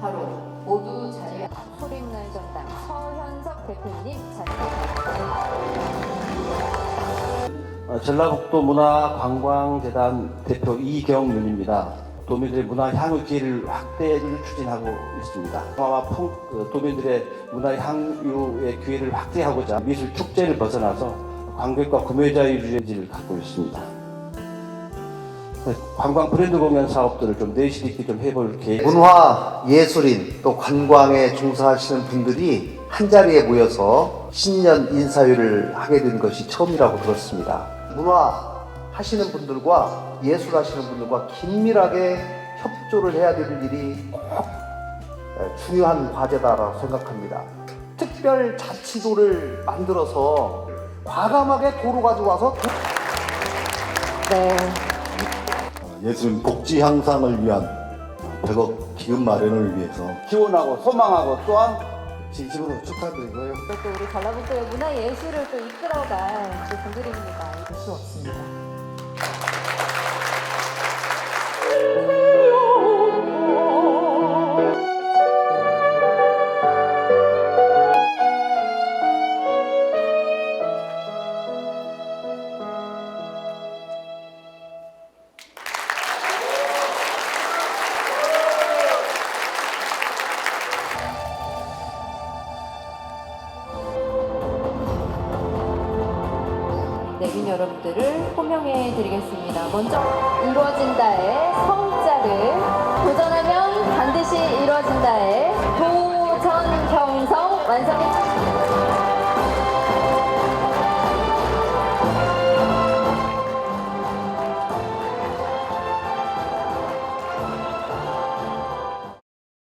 바로 모두 자리에 소림날 전당 서현석 대표님 자리에 어, 전라북도 문화관광재단 대표 이경윤입니다. 도민들의 문화 향유 기회를 확대를 추진하고 있습니다. 풍, 그 도민들의 문화 향유의 기회를 확대하고자 미술 축제를 벗어나서 관객과 구매자의 유지를 갖고 있습니다. 네, 관광 브랜드 공연 사업들을 좀 내실 있게 좀 해볼 계획. 문화 예술인 또 관광에 종사하시는 분들이 한 자리에 모여서 신년 인사회를 하게 된 것이 처음이라고 들었습니다. 문화 하시는 분들과 예술 하시는 분들과 긴밀하게 협조를 해야 될 일이 꼭 중요한 과제다라고 생각합니다. 특별 자치도를 만들어서 과감하게 도로 가지고 와서 도- 네. 예술 복지 향상을 위한 100억 기금 마련을 위해서 기원하고 소망하고 또한 진심으로 축하드리고요. 또 우리 전라북도의 문화 예술을 또 이끌어갈 그 분들입니다. 수 없습니다. 내빈 여러분들을 호명해 드리겠습니다. 먼저 이루어진다의 성자를 도전